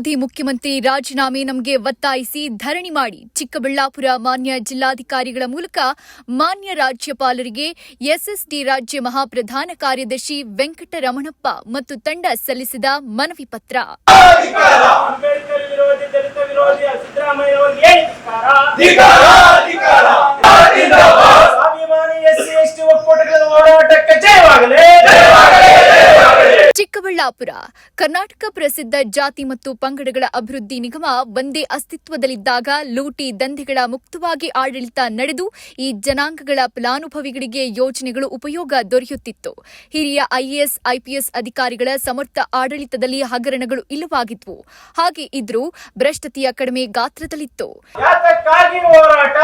ವಿರೋಧಿ ಮುಖ್ಯಮಂತ್ರಿ ರಾಜೀನಾಮೆ ನಮಗೆ ಒತ್ತಾಯಿಸಿ ಧರಣಿ ಮಾಡಿ ಚಿಕ್ಕಬಳ್ಳಾಪುರ ಮಾನ್ಯ ಜಿಲ್ಲಾಧಿಕಾರಿಗಳ ಮೂಲಕ ಮಾನ್ಯ ರಾಜ್ಯಪಾಲರಿಗೆ ಎಸ್ಎಸ್ಡಿ ರಾಜ್ಯ ಮಹಾಪ್ರಧಾನ ಕಾರ್ಯದರ್ಶಿ ವೆಂಕಟರಮಣಪ್ಪ ಮತ್ತು ತಂಡ ಸಲ್ಲಿಸಿದ ಮನವಿ ಪತ್ರ. ಸಿದ್ದರಾಮಯ್ಯ ಅವರಿಗೆ ಧಿಕ್ಕಾರ. ಸ್ವಾಭಿಮಾನಿ ಎಸ್ ಸಿ ಎಸ್ ಟಿ ಒಕ್ಕೂಟಗಳ ಹೋರಾಟಕ್ಕೆ ಜಯವಾಗಲಿ ಚಿಕ್ಕಬಳ್ಳಾಪುರ. ಕರ್ನಾಟಕ ಪ್ರಸಿದ್ಧ ಜಾತಿ ಮತ್ತು ಪಂಗಡಗಳ ಅಭಿವೃದ್ಧಿ ನಿಗಮ ಒಂದೇ ಅಸ್ತಿತ್ವದಲ್ಲಿದ್ದಾಗ ಲೂಟಿ ದಂಧೆಗಳ ಮುಕ್ತವಾಗಿ ಆಡಳಿತ ನಡೆದು ಈ ಜನಾಂಗಗಳ ಫಲಾನುಭವಿಗಳಿಗೆ ಯೋಜನೆಗಳು ಉಪಯೋಗ ದೊರೆಯುತ್ತಿತ್ತು. ಹಿರಿಯ ಐಎಎಸ್ ಐಪಿಎಸ್ ಅಧಿಕಾರಿಗಳ ಸಮರ್ಥ ಆಡಳಿತದಲ್ಲಿ ಹಗರಣಗಳು ಇಲ್ಲವಾಗಿದ್ವು. ಹಾಗೆ ಇದ್ರೂ ಭ್ರಷ್ಟತೆಯ ಕಡಿಮೆ ಗಾತ್ರದಲ್ಲಿತ್ತು. ಯಾತಕ್ಕಾಗಿ ಹೋರಾಟ?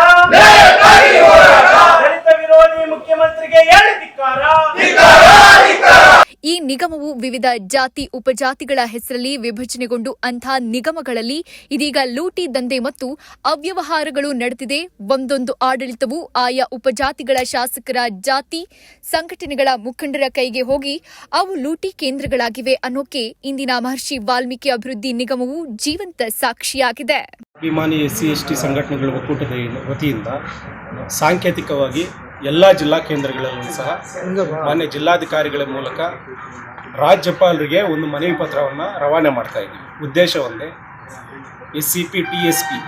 ದಲಿತ ವಿರೋಧಿ ಮುಖ್ಯಮಂತ್ರಿಗೆ ನಿಗಮವು ವಿವಿಧ ಜಾತಿ, ಉಪಜಾತಿಗಳ ಹೆಸರಲ್ಲಿ ವಿಭಜನೆಗೊಂಡು ಅಂಥ ನಿಗಮಗಳಲ್ಲಿ ಇದೀಗ ಲೂಟಿ, ದಂಧೆ ಮತ್ತು ಅವ್ಯವಹಾರಗಳು ನಡೆದಿದೆ. ಒಂದೊಂದು ಆಡಳಿತವು ಆಯಾ ಉಪಜಾತಿಗಳ ಶಾಸಕರ ಜಾತಿ, ಸಂಘಟನೆಗಳ ಮುಖಂಡರ ಕೈಗೆ ಹೋಗಿ ಅವು ಲೂಟಿ ಕೇಂದ್ರಗಳಾಗಿವೆ ಅನ್ನೋಕೆ ಇಂದಿನ ಮಹರ್ಷಿ ವಾಲ್ಮೀಕಿ ಅಭಿವೃದ್ಧಿ ನಿಗಮವು ಜೀವಂತ ಸಾಕ್ಷಿಯಾಗಿದೆ. ಅಭಿಮಾನಿ ಎಸ್ ಸಿ ಎಸ್ ಟಿ ಸಂಘಟನೆಗಳ ಒಕ್ಕೂಟದ ವತಿಯಿಂದ ಸಾಂಕೇತಿಕವಾಗಿ ಎಲ್ಲ ಜಿಲ್ಲಾ ಕೇಂದ್ರಗಳಲ್ಲೂ ಸಹ ಮಾನ್ಯ ಜಿಲ್ಲಾಧಿಕಾರಿಗಳ ಮೂಲಕ ರಾಜ್ಯಪಾಲರಿಗೆ ಒಂದು ಮನವಿ ಪತ್ರವನ್ನು ರವಾನೆ ಮಾಡ್ತಾ ಇದ್ದೀವಿ. ಉದ್ದೇಶ ಒಂದೇ S C P T S P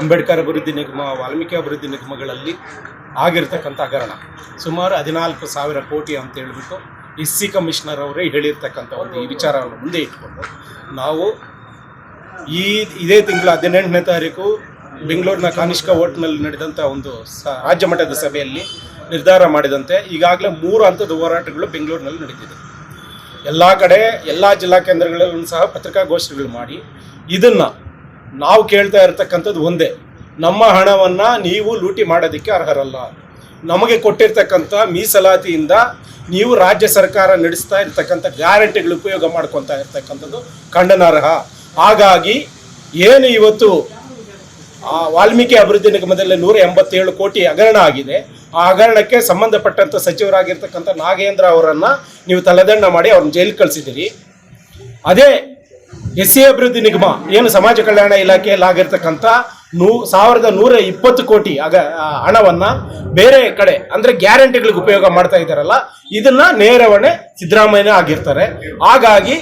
Ambedkar ಅಭಿವೃದ್ಧಿ ನಿಗಮ, ವಾಲ್ಮೀಕಿ ಅಭಿವೃದ್ಧಿ ನಿಗಮಗಳಲ್ಲಿ ಆಗಿರ್ತಕ್ಕಂಥ ಹಗರಣ. ಸುಮಾರು ಹದಿನಾಲ್ಕು ಸಾವಿರ ಕೋಟಿ ಅಂತ ಹೇಳಿಬಿಟ್ಟು ಎಸ್ ಸಿ ಕಮಿಷನರ್ ಅವರೇ ಹೇಳಿರ್ತಕ್ಕಂಥ ಒಂದು ಈ ವಿಚಾರವನ್ನು ಮುಂದೆ ಇಟ್ಕೊಂಡು ನಾವು ಈ, ಇದೇ ತಿಂಗಳ ಹದಿನೆಂಟನೇ ತಾರೀಕು ಬೆಂಗಳೂರಿನ ಕಾನಿಷ್ಕ ಹೋಟ್ನಲ್ಲಿ ನಡೆದಂಥ ಒಂದು ಸ ರಾಜ್ಯ ಮಟ್ಟದ ಸಭೆಯಲ್ಲಿ ನಿರ್ಧಾರ ಮಾಡಿದಂತೆ ಈಗಾಗಲೇ ಮೂರು ಹಂತದ ಹೋರಾಟಗಳು ಬೆಂಗಳೂರಿನಲ್ಲಿ ನಡೀತಿದೆ. ಎಲ್ಲ ಕಡೆ, ಎಲ್ಲ ಜಿಲ್ಲಾ ಕೇಂದ್ರಗಳಲ್ಲೂ ಸಹ ಪತ್ರಿಕಾಗೋಷ್ಠಿಗಳು ಮಾಡಿ, ಇದನ್ನು ನಾವು ಕೇಳ್ತಾ ಇರತಕ್ಕಂಥದ್ದು ಒಂದೇ. ನಮ್ಮ ಹಣವನ್ನು ನೀವು ಲೂಟಿ ಮಾಡೋದಕ್ಕೆ ಅರ್ಹರಲ್ಲ. ನಮಗೆ ಕೊಟ್ಟಿರ್ತಕ್ಕಂಥ ಮೀಸಲಾತಿಯಿಂದ ನೀವು ರಾಜ್ಯ ಸರ್ಕಾರ ನಡೆಸ್ತಾ ಇರ್ತಕ್ಕಂಥ ಗ್ಯಾರಂಟಿಗಳು ಉಪಯೋಗ ಮಾಡ್ಕೊತಾ ಇರ್ತಕ್ಕಂಥದ್ದು ಖಂಡನಾರ್ಹ. ಹಾಗಾಗಿ, ಏನು ಇವತ್ತು ಆ ವಾಲ್ಮೀಕಿ ಅಭಿವೃದ್ಧಿ ನಿಗಮದಲ್ಲಿ ನೂರ ಎಂಬತ್ತೇಳು ಕೋಟಿ ಹಗರಣ ಆಗಿದೆ. ಆ ಹಗರಣಕ್ಕೆ ಸಂಬಂಧಪಟ್ಟಂಥ ಸಚಿವರಾಗಿರ್ತಕ್ಕಂಥ ನಾಗೇಂದ್ರ ಅವರನ್ನ ನೀವು ತಲೆದಂಡ ಮಾಡಿ ಅವ್ರನ್ನ ಜೈಲಿಗೆ ಕಳಿಸಿದ್ದೀರಿ. ಅದೇ ಎಸ್ ಸಿ ಅಭಿವೃದ್ಧಿ ನಿಗಮ, ಏನು ಸಮಾಜ ಕಲ್ಯಾಣ ಇಲಾಖೆಯಲ್ಲಿ ಆಗಿರ್ತಕ್ಕಂಥ ನೂ ಸಾವಿರದ ನೂರ ಇಪ್ಪತ್ತು ಕೋಟಿ ಅಗ ಹಣವನ್ನು ಹಣವನ್ನ ಬೇರೆ ಕಡೆ, ಅಂದ್ರೆ ಗ್ಯಾರಂಟಿಗಳಿಗೆ ಉಪಯೋಗ ಮಾಡ್ತಾ ಇದ್ದಾರಲ್ಲ, ಇದನ್ನ ನೇರವಣೆ ಸಿದ್ದರಾಮಯ್ಯ ಆಗಿರ್ತಾರೆ. ಹಾಗಾಗಿ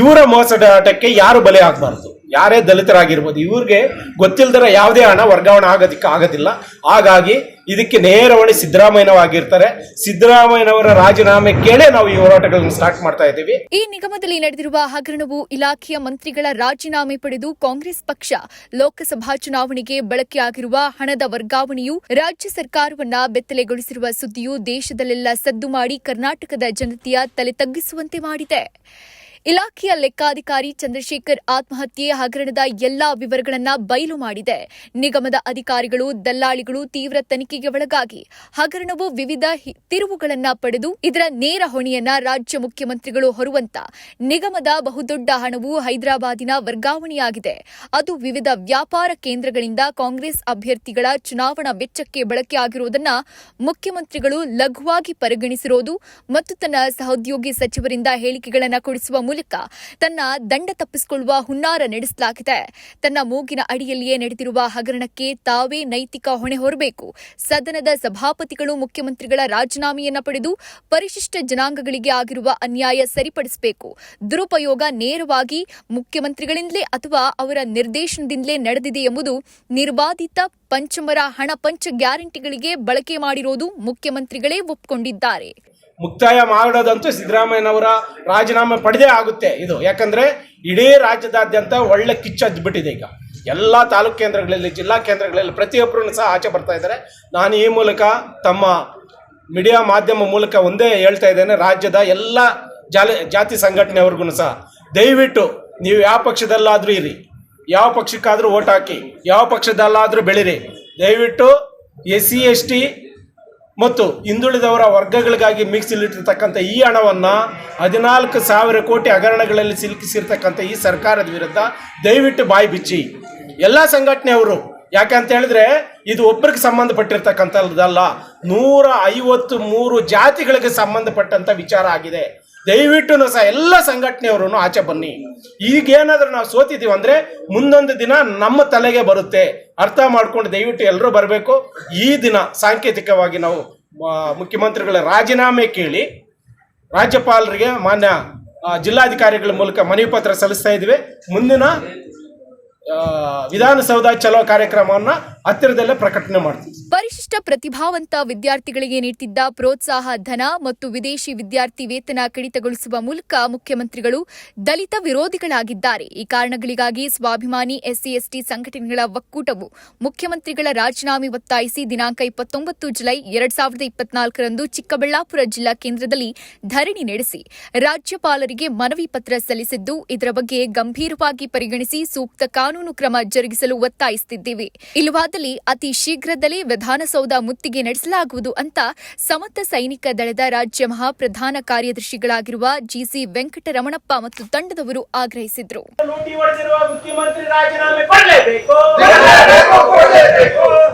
ಇವರ ಮೋಸದಾಟಕ್ಕೆ ಯಾರು ಬಲೆ ಆಗಬಾರ್ದು? ಯಾರೇ ದಲಿತರಾಗಿರ್ಬೋದು, ಇವ್ರಿಗೆ ಗೊತ್ತಿಲ್ಲದರ ಯಾವುದೇ ಹಣ ವರ್ಗಾವಣೆ ಆಗೋದಕ್ಕೆ ಆಗೋದಿಲ್ಲ. ಹಾಗಾಗಿ ಇದಕ್ಕೆ ನೇರವಣೆ ಸಿದ್ದರಾಮಯ್ಯನವಾಗಿರ್ತಾರೆ ಸಿದ್ದರಾಮಯ್ಯನವರ ರಾಜೀನಾಮೆ ಕೇಳೇ ನಾವು ಈ ಹೋರಾಟಗಳನ್ನು ಸ್ಟಾರ್ಟ್ ಮಾಡ್ತಾ ಇದ್ದೀವಿ. ಈ ನಿಗಮದಲ್ಲಿ ನಡೆದಿರುವ ಹಗರಣವು ಇಲಾಖೆಯ ಮಂತ್ರಿಗಳ ರಾಜೀನಾಮೆ ಪಡೆದು ಕಾಂಗ್ರೆಸ್ ಪಕ್ಷ ಲೋಕಸಭಾ ಚುನಾವಣೆಗೆ ಬಳಕೆಯಾಗಿರುವ ಹಣದ ವರ್ಗಾವಣೆಯು ರಾಜ್ಯ ಸರ್ಕಾರವನ್ನ ಬೆತ್ತಲೆಗೊಳಿಸಿರುವ ಸುದ್ದಿಯು ದೇಶದಲ್ಲೆಲ್ಲ ಸದ್ದು ಮಾಡಿ ಕರ್ನಾಟಕದ ಜನತೆಯ ತಲೆ ತಗ್ಗಿಸುವಂತೆ ಮಾಡಿದೆ. ಇಲಾಖೆಯ ಲೆಕ್ಕಾಧಿಕಾರಿ ಚಂದ್ರಶೇಖರ್ ಆತ್ಮಹತ್ಯೆ ಹಗರಣದ ಎಲ್ಲಾ ವಿವರಗಳನ್ನು ಬಯಲು ಮಾಡಿದೆ. ನಿಗಮದ ಅಧಿಕಾರಿಗಳು, ದಲ್ಲಾಳಿಗಳು ತೀವ್ರ ತನಿಖೆಗೆ ಒಳಗಾಗಿ ಹಗರಣವು ವಿವಿಧ ತಿರುವುಗಳನ್ನು ಪಡೆದು ಇದರ ನೇರ ಹೊಣೆಯನ್ನ ರಾಜ್ಯ ಮುಖ್ಯಮಂತ್ರಿಗಳು ಹೊರುವಂತ ನಿಗಮದ ಬಹುದೊಡ್ಡ ಹಣವು ಹೈದರಾಬಾದಿನ ವರ್ಗಾವಣೆಯಾಗಿದೆ. ಅದು ವಿವಿಧ ವ್ಯಾಪಾರ ಕೇಂದ್ರಗಳಿಂದ ಕಾಂಗ್ರೆಸ್ ಅಭ್ಯರ್ಥಿಗಳ ಚುನಾವಣಾ ವೆಚ್ಚಕ್ಕೆ ಬಳಕೆಯಾಗಿರುವುದನ್ನು ಮುಖ್ಯಮಂತ್ರಿಗಳು ಲಘುವಾಗಿ ಪರಿಗಣಿಸಿರೋದು ಮತ್ತು ತನ್ನ ಸಹೋದ್ಯೋಗಿ ಸಚಿವರಿಂದ ಹೇಳಿಕೆಗಳನ್ನು ಕೊಡಿಸುವ ಮೂಲಕ ತನ್ನ ದಂಡ ತಪ್ಪಿಸಿಕೊಳ್ಳುವ ಹುನ್ನಾರ ನಡೆಸಲಾಗಿದೆ. ತನ್ನ ಮೂಗಿನ ಅಡಿಯಲ್ಲಿಯೇ ನಡೆದಿರುವ ಹಗರಣಕ್ಕೆ ತಾವೇ ನೈತಿಕ ಹೊಣೆ ಹೊರಬೇಕು. ಸದನದ ಸಭಾಪತಿಗಳು, ಮುಖ್ಯಮಂತ್ರಿಗಳ ರಾಜೀನಾಮೆಯನ್ನ ಪಡೆದು ಪರಿಶಿಷ್ಟ ಜನಾಂಗಗಳಿಗೆ ಆಗಿರುವ ಅನ್ಯಾಯ ಸರಿಪಡಿಸಬೇಕು. ದುರುಪಯೋಗ ನೇರವಾಗಿ ಮುಖ್ಯಮಂತ್ರಿಗಳಿಂದಲೇ ಅಥವಾ ಅವರ ನಿರ್ದೇಶನದಿಂದಲೇ ನಡೆದಿದೆ ಎಂಬುದು ನಿರ್ಬಾಧಿತ ಪಂಚಮರ ಹಣ ಪಂಚ ಗ್ಯಾರಂಟಿಗಳಿಗೆ ಬಳಕೆ ಮಾಡಿರೋದು ಮುಖ್ಯಮಂತ್ರಿಗಳೇ ಒಪ್ಪಿಕೊಂಡಿದ್ದಾರೆ ಮುಕ್ತಾಯ ಮಾಡೋದಂತೂ ಸಿದ್ದರಾಮಯ್ಯನವರ ರಾಜೀನಾಮೆ ಪಡೆದೇ ಆಗುತ್ತೆ ಇದು. ಯಾಕಂದರೆ ಇಡೀ ರಾಜ್ಯದಾದ್ಯಂತ ಒಳ್ಳೆ ಕಿಚ್ಚ ಬಿಟ್ಟಿದೆ ಈಗ. ಎಲ್ಲ ತಾಲೂಕು ಕೇಂದ್ರಗಳಲ್ಲಿ, ಜಿಲ್ಲಾ ಕೇಂದ್ರಗಳಲ್ಲಿ ಪ್ರತಿಯೊಬ್ಬರೂ ಸಹ ಆಚೆ ಬರ್ತಾ ಇದ್ದಾರೆ. ನಾನು ಈ ಮೂಲಕ ತಮ್ಮ ಮೀಡಿಯಾ ಮಾಧ್ಯಮ ಮೂಲಕ ಒಂದೇ ಹೇಳ್ತಾ ಇದ್ದೇನೆ, ರಾಜ್ಯದ ಎಲ್ಲ ಜಾಲ, ಜಾತಿ ಸಂಘಟನೆಯವ್ರಿಗೂ ಸಹ ದಯವಿಟ್ಟು ನೀವು ಯಾವ ಪಕ್ಷದಲ್ಲಾದರೂ ಇರಿ, ಯಾವ ಪಕ್ಷಕ್ಕಾದರೂ ಓಟ್ ಹಾಕಿ, ಯಾವ ಪಕ್ಷದಲ್ಲಾದರೂ ಬೆಳಿರಿ. ದಯವಿಟ್ಟು ಎಸ್ ಸಿ, ಎಸ್ ಟಿ ಮತ್ತು ಹಿಂದುಳಿದವರ ವರ್ಗಗಳಿಗಾಗಿ ಮೀಸಲಿಟ್ಟಿರ್ತಕ್ಕಂಥ ಈ ಹಣವನ್ನು ಹದಿನಾಲ್ಕು ಸಾವಿರ ಕೋಟಿ ಹಗರಣಗಳಲ್ಲಿ ಸಿಲುಕಿಸಿರ್ತಕ್ಕಂಥ ಈ ಸರ್ಕಾರದ ವಿರುದ್ಧ ದಯವಿಟ್ಟು ಬಾಯಿ ಬಿಚ್ಚಿ. ಎಲ್ಲ ಸಂಘಟನೆಯವರು ಅಂತ ಹೇಳಿದ್ರೆ ಇದು ಒಬ್ಬರಿಗೆ ಸಂಬಂಧಪಟ್ಟಿರ್ತಕ್ಕಂಥದ್ದಲ್ಲ. ನೂರ ಐವತ್ತು ಮೂರು ಜಾತಿಗಳಿಗೆ ಸಂಬಂಧಪಟ್ಟಂಥ ವಿಚಾರ ಆಗಿದೆ. ದಯವಿಟ್ಟು ಸಹ ಎಲ್ಲ ಸಂಘಟನೆಯವರು ಆಚೆ ಬನ್ನಿ. ಈಗೇನಾದರೂ ನಾವು ಸೋತಿದ್ದೀವಿ ಅಂದ್ರೆ ಮುಂದೊಂದು ದಿನ ನಮ್ಮ ತಲೆಗೆ ಬರುತ್ತೆ. ಅರ್ಥ ಮಾಡ್ಕೊಂಡು ದಯವಿಟ್ಟು ಎಲ್ಲರೂ ಬರಬೇಕು. ಈ ದಿನ ಸಾಂಕೇತಿಕವಾಗಿ ನಾವು ಮುಖ್ಯಮಂತ್ರಿಗಳ ರಾಜೀನಾಮೆ ಕೇಳಿ ರಾಜ್ಯಪಾಲರಿಗೆ ಮಾನ್ಯ ಜಿಲ್ಲಾಧಿಕಾರಿಗಳ ಮೂಲಕ ಮನವಿ ಪತ್ರ ಸಲ್ಲಿಸ್ತಾ ಇದ್ದೀವಿ. ಮುಂದಿನ ವಿಧಾನಸೌಧ ಚಲೋ ಕಾರ್ಯಕ್ರಮವನ್ನು ಹತ್ತಿರದಲ್ಲೇ ಪ್ರಕಟಣೆ ಮಾಡ್ತೀವಿ. ಪ್ರತಿಭಾವಂತ ವಿದ್ಯಾರ್ಥಿಗಳಿಗೆ ನೀಡುತ್ತಿದ್ದ ಪ್ರೋತ್ಸಾಹ, ಧನ ಮತ್ತು ವಿದೇಶಿ ವಿದ್ಯಾರ್ಥಿ ವೇತನ ಕಡಿತಗೊಳಿಸುವ ಮೂಲಕ ಮುಖ್ಯಮಂತ್ರಿಗಳು ದಲಿತ ವಿರೋಧಿಗಳಾಗಿದ್ದಾರೆ. ಈ ಕಾರಣಗಳಿಗಾಗಿ ಸ್ವಾಭಿಮಾನಿ ಎಸ್ಸಿ ಎಸ್ಟಿ ಸಂಘಟನೆಗಳ ಒಕ್ಕೂಟವು ಮುಖ್ಯಮಂತ್ರಿಗಳ ರಾಜೀನಾಮೆ ಒತ್ತಾಯಿಸಿ ದಿನಾಂಕ ಇಪ್ಪತ್ತೊಂಬತ್ತು ಜುಲೈ ಎರಡ್ ಸಾವಿರದ ಇಪ್ಪತ್ನಾಲ್ಕರಂದು ಚಿಕ್ಕಬಳ್ಳಾಪುರ ಜಿಲ್ಲಾ ಕೇಂದ್ರದಲ್ಲಿ ಧರಣಿ ನಡೆಸಿ ರಾಜ್ಯಪಾಲರಿಗೆ ಮನವಿ ಪತ್ರ ಸಲ್ಲಿಸಿದ್ದು, ಇದರ ಬಗ್ಗೆ ಗಂಭೀರವಾಗಿ ಪರಿಗಣಿಸಿ ಸೂಕ್ತ ಕಾನೂನು ಕ್ರಮ ಜರುಗಿಸಲು ಒತ್ತಾಯಿಸುತ್ತಿದ್ದೇವೆ. ಇಲ್ಲವಾದಲ್ಲಿ ಅತಿ ಶೀಘ್ರದಲ್ಲೇ ವಿಧಾನಸೌಧ ಮುತ್ತಿಗೆ ನಡೆಸಲಾಗುವುದು ಅಂತ ಸಮತ ಸೈನಿಕ ದಳದ ರಾಜ್ಯ ಮಹಾಪ್ರಧಾನ ಕಾರ್ಯದರ್ಶಿಗಳಾಗಿರುವ ಜಿಸಿ ವೆಂಕಟರಮಣಪ್ಪ ಮತ್ತು ತಂಡದವರು ಆಗ್ರಹಿಸಿದರು.